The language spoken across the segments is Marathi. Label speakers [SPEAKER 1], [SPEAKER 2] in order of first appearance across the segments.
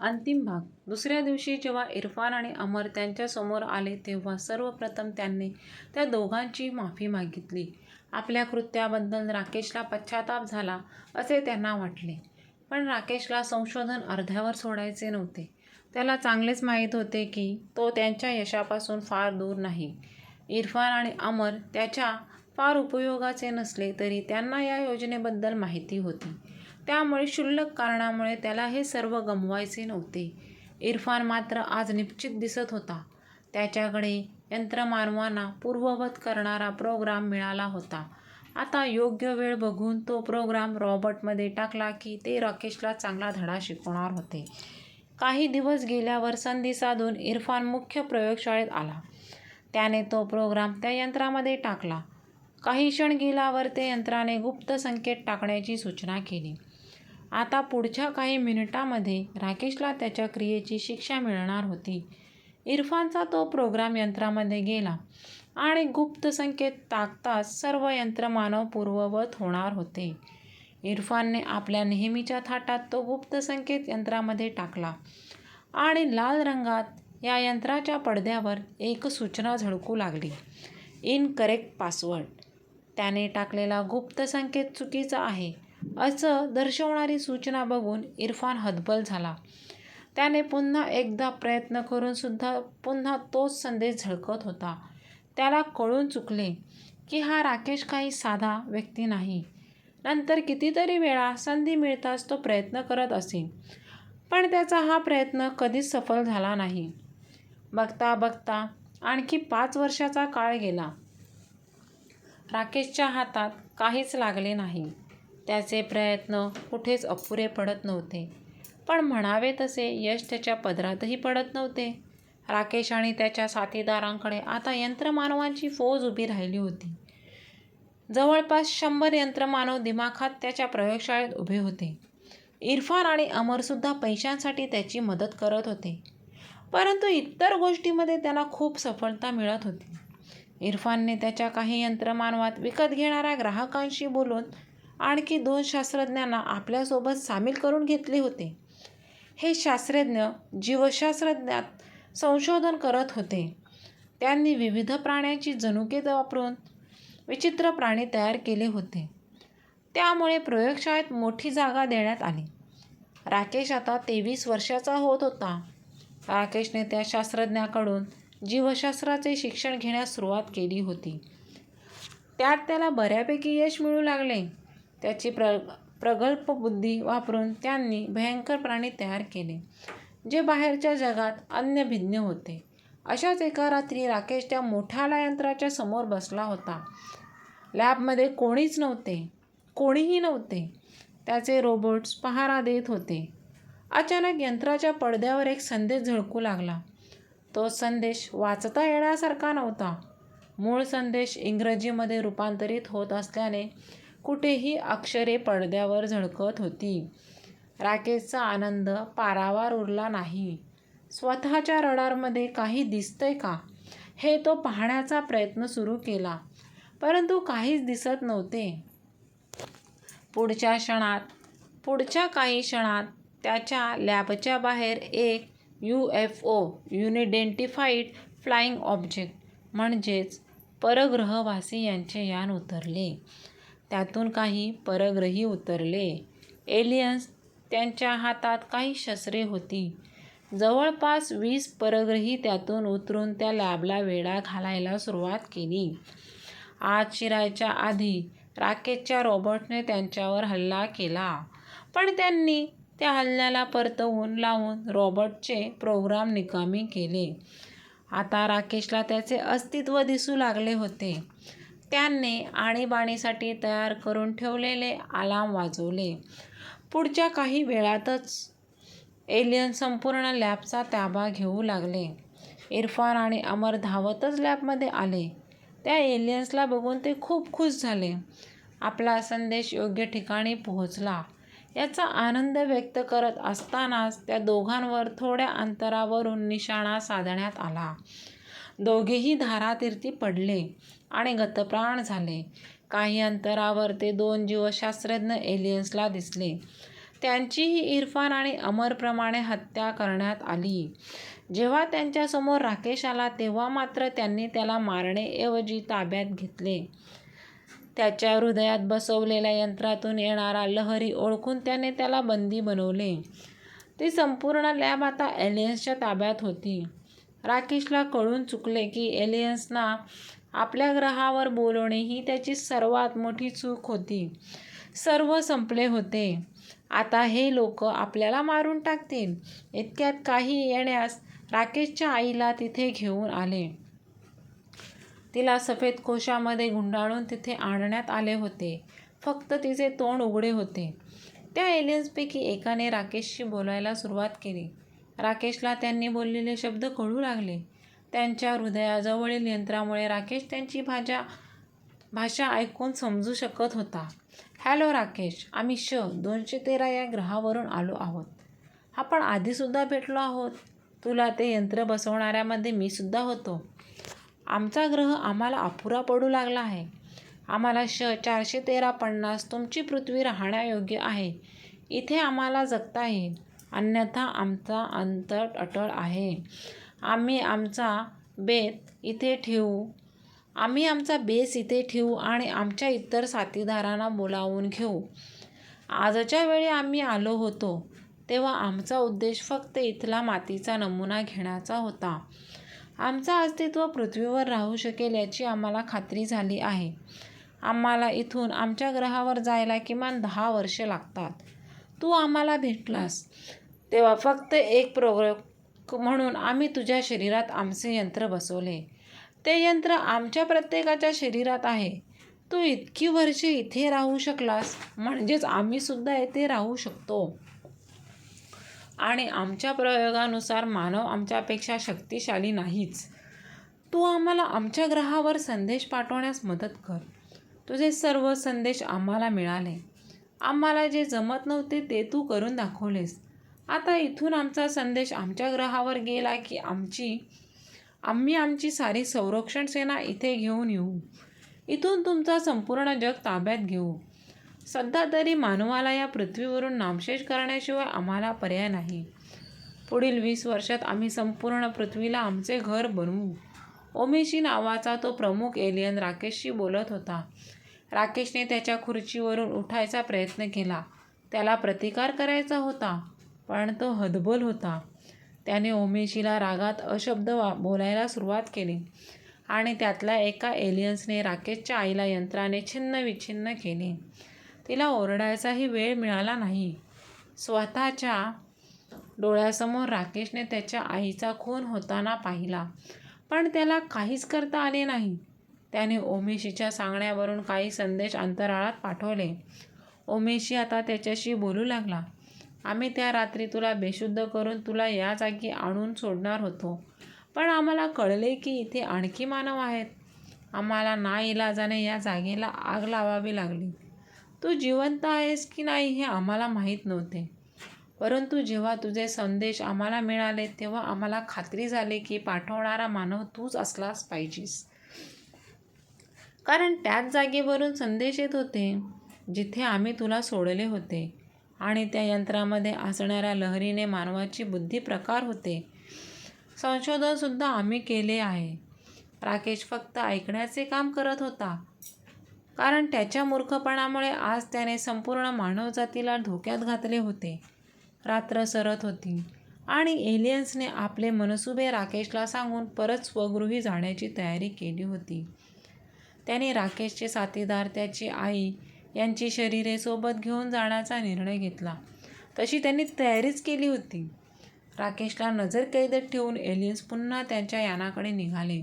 [SPEAKER 1] अंतिम भाग दुसऱ्या दिवशी जेव्हा इरफान आणि अमर त्यांच्यासमोर आले तेव्हा सर्वप्रथम त्यांनी त्या दोघांची माफी मागितली. आपल्या कृत्याबद्दल राकेशला पश्चाताप झाला असे त्यांना वाटले. पण राकेशला संशोधन अर्ध्यावर सोडायचे नव्हते. त्याला चांगलेच माहीत होते की तो त्यांच्या यशापासून फार दूर नाही. इरफान आणि अमर त्याच्या फार उपयोगाचे नसले तरी त्यांना या योजनेबद्दल माहिती होती. त्यामुळे क्षुल्लक कारणामुळे त्याला हे सर्व गमवायचे नव्हते. इरफान मात्र आज निश्चित दिसत होता. त्याच्याकडे यंत्रमानवांना पूर्ववत करणारा प्रोग्राम मिळाला होता. आता योग्य वेळ बघून तो प्रोग्राम रॉबर्टमध्ये टाकला की ते राकेशला चांगला धडा शिकवणार होते. काही दिवस गेल्यावर संधी साधून इरफान मुख्य प्रयोगशाळेत आला. त्याने तो प्रोग्राम त्या यंत्रामध्ये टाकला. काही क्षण गेल्यावर ते यंत्राने गुप्त संकेत टाकण्याची सूचना केली. आता पुढच्या काही मिनिटांमध्ये राकेशला त्याच्या क्रियेची शिक्षा मिळणार होती. इरफानचा तो प्रोग्राम यंत्रामध्ये गेला आणि गुप्त संकेत टाकताच सर्व यंत्रमानव पूर्ववत होणार होते. इरफानने आपल्या नेहमीच्या थाटात तो गुप्त संकेत यंत्रामध्ये टाकला आणि लाल रंगात या यंत्राच्या पडद्यावर एक सूचना झळकू लागली, इनकरेक्ट पासवर्ड. त्याने टाकलेला गुप्त संकेत चुकीचा आहे असं दर्शवणारी सूचना बघून इरफान हतबल झाला. त्याने पुन्हा एकदा प्रयत्न करूनसुद्धा पुन्हा तोच संदेश झळकत होता. त्याला कळून चुकले की हा राकेश काही साधा व्यक्ती नाही. नंतर कितीतरी वेळा संधी मिळताच तो प्रयत्न करत असे. पण त्याचा हा प्रयत्न कधीच सफल झाला नाही. बघता बघता आणखी पाच वर्षांचा काळ गेला. राकेशच्या हातात काहीच लागले नाही. त्याचे प्रयत्न कुठेच अपुरे पडत नव्हते. पण म्हणावे तसे यश त्याच्या पदरातही पडत नव्हते. राकेश आणि त्याच्या साथीदारांकडे आता यंत्रमानवांची फौज उभी राहिली होती. जवळपास शंभर यंत्रमानव दिमाखात त्याच्या प्रयोगशाळेत उभे होते. इरफान आणि अमरसुद्धा पैशांसाठी त्याची मदत करत होते. परंतु इतर गोष्टींमध्ये त्याला खूप सफलता मिळत होती. इरफानने त्याच्या काही यंत्रमानवात विकत घेणाऱ्या ग्राहकांशी बोलून आणखी दोन शास्त्रज्ञांना आपल्यासोबत सामील करून घेतले होते. हे शास्त्रज्ञ जीवशास्त्रज्ञात संशोधन करत होते. त्यांनी विविध प्राण्यांची जनुके वापरून विचित्र प्राणी तयार केले होते. त्यामुळे प्रयोगशाळेत मोठी जागा देण्यात आली. राकेश आता तेवीस वर्षाचा होत होता. राकेशने त्या शास्त्रज्ञाकडून जीवशास्त्राचे शिक्षण घेण्यास सुरुवात केली होती. त्यात त्याला बऱ्यापैकी यश मिळू लागले. त्याची प्रगल्भ बुद्धी वापरून त्यांनी भयंकर प्राणी तयार केले, जे बाहेरच्या जगात अन्य भिन्न होते. अशाच एका रात्री राकेश त्या मोठ्याला यंत्राच्या समोर बसला होता. लॅबमध्ये कोणीच नव्हते. कोणीही नव्हते. त्याचे रोबोट्स पहारा देत होते. अचानक यंत्राच्या पडद्यावर एक संदेश झळकू लागला. तो संदेश वाचता येण्यासारखा नव्हता. मूळ संदेश इंग्रजीमध्ये रूपांतरित होत असल्याने कुठेही अक्षरे पडद्यावर झळकत होती. राकेशचा आनंद पारावार उरला नाही. स्वतःच्या रडारमध्ये काही दिसतंय का, हे तो पाहण्याचा प्रयत्न सुरू केला. परंतु काहीच दिसत नव्हते. पुढच्या क्षणात पुढच्या काही क्षणात त्याच्या लॅबच्या बाहेर एक U F O unidentified flying object म्हणजेच परग्रहवासी यांचे यान उतरले. त्यातून काही परग्रही उतरले. एलियन्स. त्यांच्या हातात काही शस्त्रे होती. जवळपास वीस परग्रही त्यातून उतरून त्या लॅबला वेढा घालायला सुरुवात केली. आत शिरायच्या आधी राकेशच्या रोबोटने त्यांच्यावर हल्ला केला. पण त्यांनी त्या हल्ल्याला परतवून लावून रॉबर्टचे प्रोग्राम निकामी केले. आता राकेशला त्याचे अस्तित्व दिसू लागले होते. त्याने आणीबाणीसाठी तयार करून ठेवलेले आलाम वाजवले. पुढच्या काही वेळातच एलियन्स संपूर्ण लॅबचा ताबा घेऊ लागले. इरफान आणि अमर धावतच लॅबमध्ये आले. त्या एलियन्सला बघून ते खूप खुश झाले. आपला संदेश योग्य ठिकाणी पोहोचला याचा आनंद व्यक्त करत असतानाच त्या दोघांवर थोड्या अंतरावरून निशाणा साधण्यात आला. दोघेही धारातीर्थी पडले आणि गतप्राण झाले. काही अंतरावर ते दोन जीवशास्त्रज्ञ एलियन्सला दिसले. त्यांचीही इरफान आणि अमरप्रमाणे हत्या करण्यात आली. जेव्हा त्यांच्यासमोर राकेश आला तेव्हा मात्र त्यांनी त्याला मारण्याऐवजी ताब्यात घेतले. त्याच्या हृदयात बसवलेल्या यंत्रातून येणारा लहरी ओळखून त्याने त्याला बंदी बनवले. ती संपूर्ण लॅब आता एलियन्सच्या ताब्यात होती. राकेशला कळून चुकले की एलियन्सना आपल्या ग्रहावर बोलवणे ही त्याची सर्वात मोठी चूक होती. सर्व संपले होते. आता हे लोक आपल्याला मारून टाकतील. इतक्यात काही येण्यास राकेशच्या आईला तिथे घेऊन आले. तिला सफेद कोशामध्ये गुंडाळून तिथे आणण्यात आले होते. फक्त तिचे तोंड उघडे होते. त्या एलियन्सपैकी एकाने राकेशशी बोलायला सुरुवात केली. राकेशला त्यांनी बोललेले शब्द कळू लागले. त्यांच्या हृदयाजवळील यंत्रामुळे राकेश त्यांची भाषा ऐकून समजू शकत होता. हॅलो राकेश. आम्ही श. दोनशे तेरा या ग्रहावरून आलो आहोत. आपण आधीसुद्धा भेटलो आहोत. तुला ते यंत्र बसवणाऱ्यामध्ये मीसुद्धा होतो. आमचा ग्रह आम्हाला अपुरा पडू लागला आहे. आम्हाला श. चारशे तेरा पन्नास तुमची पृथ्वी राहण्यायोग्य आहे. इथे आम्हाला जगता येईल. अन्यथा आमचा अंतर अटळ आहे. आम्ही आमचा बेत इथे ठेऊ आम्ही आमचा बेस इथे ठेवू आणि आमच्या इतर साथीदारांना बोलावून घेऊ. आजच्या वेळी आम्ही आलो होतो तेव्हा आमचा उद्देश फक्त इथला मातीचा नमुना घेण्याचा होता. आमचं अस्तित्व पृथ्वीवर राहू शकेल याची आम्हाला खात्री झाली आहे. आम्हाला इथून आमच्या ग्रहावर जायला किमान दहा वर्षे लागतात. तू आम्हाला भेटलास तेव्हा फक्त एक प्रोग्र म्हणून आम्ही तुझ्या शरीरात आमचे यंत्र बसवले. ते यंत्र आमच्या प्रत्येकाच्या शरीरात आहे. तू इतकी वर्षे इथे राहू शकलास म्हणजेच आम्हीसुद्धा इथे राहू शकतो. आणि आमच्या प्रयोगानुसार मानव आमच्यापेक्षा शक्तिशाली नाहीच. तू आम्हाला आमच्या ग्रहावर संदेश पाठवण्यास मदत कर. तुझे सर्व संदेश आम्हाला मिळाले. आम्हाला जे जमत नव्हते ते तू करून दाखवलेस. आता इथून आमचा संदेश आमच्या ग्रहावर गेला की आमची आम्ही आमची सारी संरक्षण सेना इथे घेऊन येऊ. इथून तुमचा संपूर्ण जग ताब्यात घेऊ. सध्या तरी मानवाला या पृथ्वीवरून नामशेष करण्याशिवाय आम्हाला पर्याय नाही. पुढील वीस वर्षात आम्ही संपूर्ण पृथ्वीला आमचे घर बनवू. ओमेशी नावाचा तो प्रमुख एलियन राकेशशी बोलत होता. राकेशने त्याच्या खुर्चीवरून उठायचा प्रयत्न केला. त्याला प्रतिकार करायचा होता. पण तो हतबल होता. त्याने ओमेशीला रागात अशब्द वा बोलायला सुरुवात केली आणि त्यातल्या एका एलियन्सने राकेशच्या आईला यंत्राने छिन्नविच्छिन्न केले. तिला ओरडायचाही वेळ मिळाला नाही. स्वतःच्या डोळ्यासमोर राकेशने त्याच्या आईचा खून होताना पाहिला. पण त्याला काहीच करता आले नाही. त्याने ओमेशीच्या सांगण्यावरून काही संदेश अंतराळात पाठवले. ओमेशी आता त्याच्याशी बोलू लागला. आम्ही त्या रात्री तुला बेशुद्ध करून तुला या जागी आणून सोडणार होतो. पण आम्हाला कळले की इथे आणखी मानव आहेत. आम्हाला ना इलाजाने या जागेला आग लावावी लागली. तू जिवंत आहेस की नाही हे आम्हाला माहीत नव्हते. परंतु जेव्हा तुझे संदेश आम्हाला मिळाले तेव्हा आम्हाला खात्री झाली की पाठवणारा मानव तूच असलास पाहिजेस. कारण त्याच जागेवरून संदेश येत होते जिथे आम्ही तुला सोडले होते. आणि त्या यंत्रामध्ये असणाऱ्या लहरीने मानवाची बुद्धी प्रकार होते. संशोधनसुद्धा आम्ही केले आहे. राकेश फक्त ऐकण्याचे काम करत होता. कारण त्याच्या मूर्खपणामुळे आज त्याने संपूर्ण मानवजातीला धोक्यात घातले होते. रात्र सरत होती आणि एलियन्सने आपले मनसुबे राकेशला सांगून परत स्वगृही जाण्याची तयारी केली होती. त्याने राकेशचे साथीदार, त्याची आई यांची शरीरे सोबत घेऊन जाण्याचा निर्णय घेतला. तशी त्यांनी तयारीच केली होती. राकेशला नजरकैदेत ठेवून एलियन्स पुन्हा त्यांच्या यानाकडे निघाले.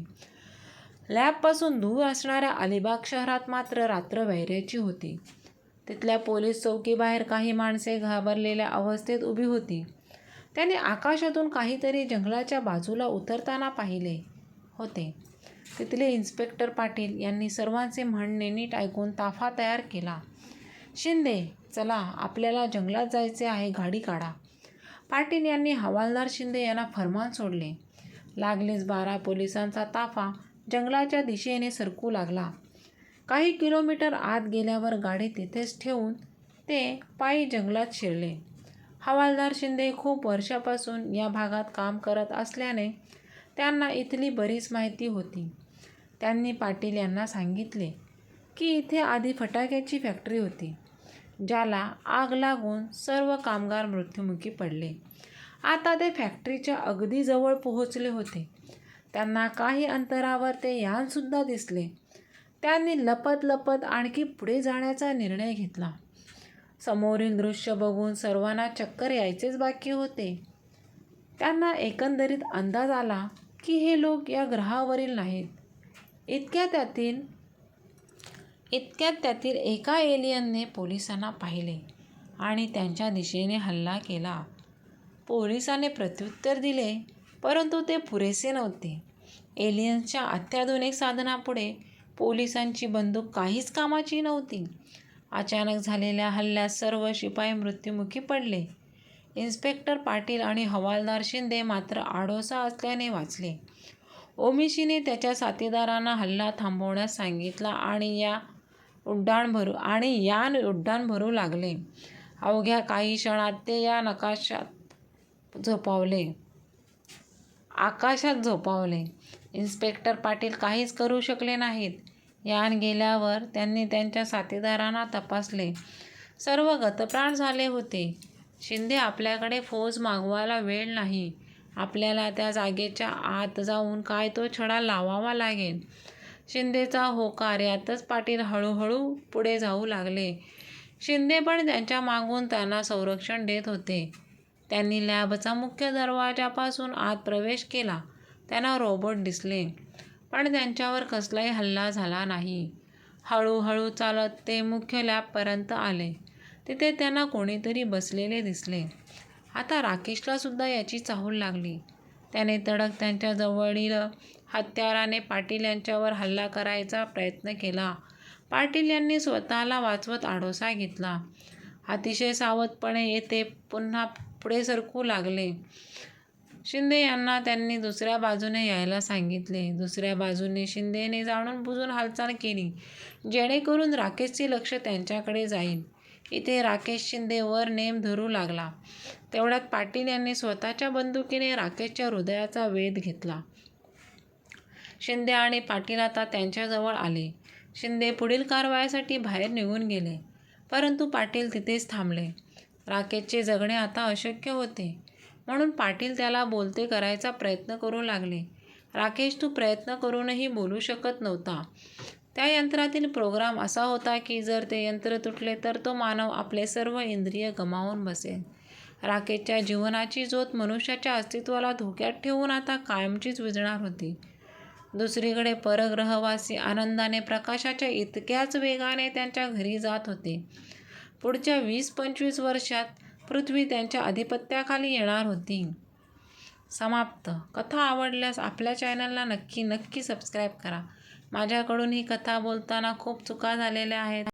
[SPEAKER 1] लॅबपासून दूर असणाऱ्या अलिबाग शहरात मात्र रात्र वैऱ्याची होती. तिथल्या पोलीस चौकीबाहेर काही माणसे घाबरलेल्या अवस्थेत उभी होती. त्यांनी आकाशातून काहीतरी जंगलाच्या बाजूला उतरताना पाहिले होते. तिथले इन्स्पेक्टर पाटील यांनी सर्वांचे म्हणणे नीट ऐकून ताफा तयार केला. शिंदे, चला आपल्याला जंगलात जायचे आहे गाडी काढा. पाटील यांनी हवालदार शिंदे यांना फरमान सोडले. लागलीच बारा पोलिसांचा ताफा जंगलाच्या दिशेने सरकू लागला. काही किलोमीटर आत गेल्यावर गाडी तिथेच ठेवून ते पायी जंगलात शिरले हवालदार शिंदे खूप वर्षापासून या भागात काम करत असल्याने त्यांना इथली बरीच माहिती होती. त्यांनी पाटील यांना सांगितले की इथे आधी फटाक्याची फॅक्टरी होती ज्याला आग लागून सर्व कामगार मृत्युमुखी पडले. आता ते फॅक्टरीच्या अगदी जवळ पोहोचले होते. त्यांना काही अंतरावर ते यानसुद्धा दिसले. त्यांनी लपत लपत आणखी पुढे जाण्याचा निर्णय घेतला. समोरील दृश्य बघून सर्वांना चक्कर यायचेच बाकी होते. त्यांना एकंदरीत अंदाज आला की हे लोक या ग्रहावरील नाहीत. इतक्या त्यातील इतक्यात त्यातील एका एलियनने पोलिसांना पाहिले आणि त्यांच्या दिशेने हल्ला केला. पोलिसाने प्रत्युत्तर दिले परंतु ते पुरेसे नव्हते. एलियन्सच्या अत्याधुनिक साधनापुढे पोलिसांची बंदूक काहीच कामाची नव्हती. अचानक झालेल्या हल्ल्यात सर्व शिपाई मृत्युमुखी पडले. इन्स्पेक्टर पाटील आणि हवालदार शिंदे मात्र आडोसा असल्याने वाचले. ओमिशीने त्याच्या साथीदारांना हल्ला थांबवण्यास सांगितला आणि या उड्डाण भरू आणि यान उड्डाण भरू लागले. अवघ्या काही क्षणात ते या नकाशात झोपावले. आकाशात झोपावले. इन्स्पेक्टर पाटील काहीच करू शकले नाहीत. यान गेल्यावर त्यांनी त्यांच्या साथीदारांना तपासले. सर्व गतप्राण झाले होते. शिंदे आपल्याकडे फौज मागवायला वेळ नाही. आपल्याला त्या जागेच्या आत जाऊन काय तो छडा लावावा लागेल? शिंदेचा होकार यातच पाटील हळूहळू पुढे जाऊ लागले. शिंदे पण त्यांच्या मागून त्यांना संरक्षण देत होते. त्यांनी लॅबचा मुख्य दरवाजापासून आत प्रवेश केला. त्यांना रोबोट दिसले. पण त्यांच्यावर कसलाही हल्ला झाला नाही. हळूहळू चालत ते मुख्य लॅबपर्यंत आले. तिथे त्यांना कोणीतरी बसलेले दिसले. आता राकेशलासुद्धा याची चाहूल लागली. त्याने तडक त्यांच्या जवळील हत्याराने पाटील यांच्यावर हल्ला करायचा प्रयत्न केला. पाटील यांनी स्वतःला वाचवत आडोसा घेतला. अतिशय सावधपणे येथे पुन्हा पुढे सरकू लागले. शिंदे यांना त्यांनी दुसऱ्या बाजूने यायला सांगितले. दुसऱ्या बाजूने शिंदेने जाणून बुजून हालचाल केली जेणेकरून राकेशचे लक्ष त्यांच्याकडे जाईल. इथे राकेश शिंदेवर नेम धरू लागला. तेवढ्यात पाटील यांनी स्वतःच्या बंदुकीने राकेशच्या हृदयाचा वेध घेतला. शिंदे आणि पाटील आता त्यांच्याजवळ आले. शिंदे पुढील कारवायासाठी बाहेर निघून गेले. परंतु पाटील तिथेच थांबले. राकेशचे जगणे आता अशक्य होते. म्हणून पाटील त्याला बोलते करायचा प्रयत्न करू लागले. राकेश तू प्रयत्न करूनही बोलू शकत नव्हता. त्या यंत्रातील प्रोग्राम असा होता की जर ते यंत्र तुटले तर तो मानव आपले सर्व इंद्रिय गमावून बसेल. राकेशच्या जीवनाची ज्योत मनुष्याच्या अस्तित्वाला धोक्यात ठेवून आता कायमचीच विजणार होती. दुसरीकडे परग्रहवासी आनंदाने प्रकाशाच्या इतक्याच वेगाने त्यांच्या घरी जात होते. पुढच्या वीस पंचवीस वर्षात पृथ्वी त्यांच्या अधिपत्याखाली येणार होती. समाप्त. कथा आवडल्यास आपल्या चॅनलला नक्की नक्की सबस्क्राईब करा. माझ्याकडून ही कथा बोलताना खूप चुका झालेल्या आहेत.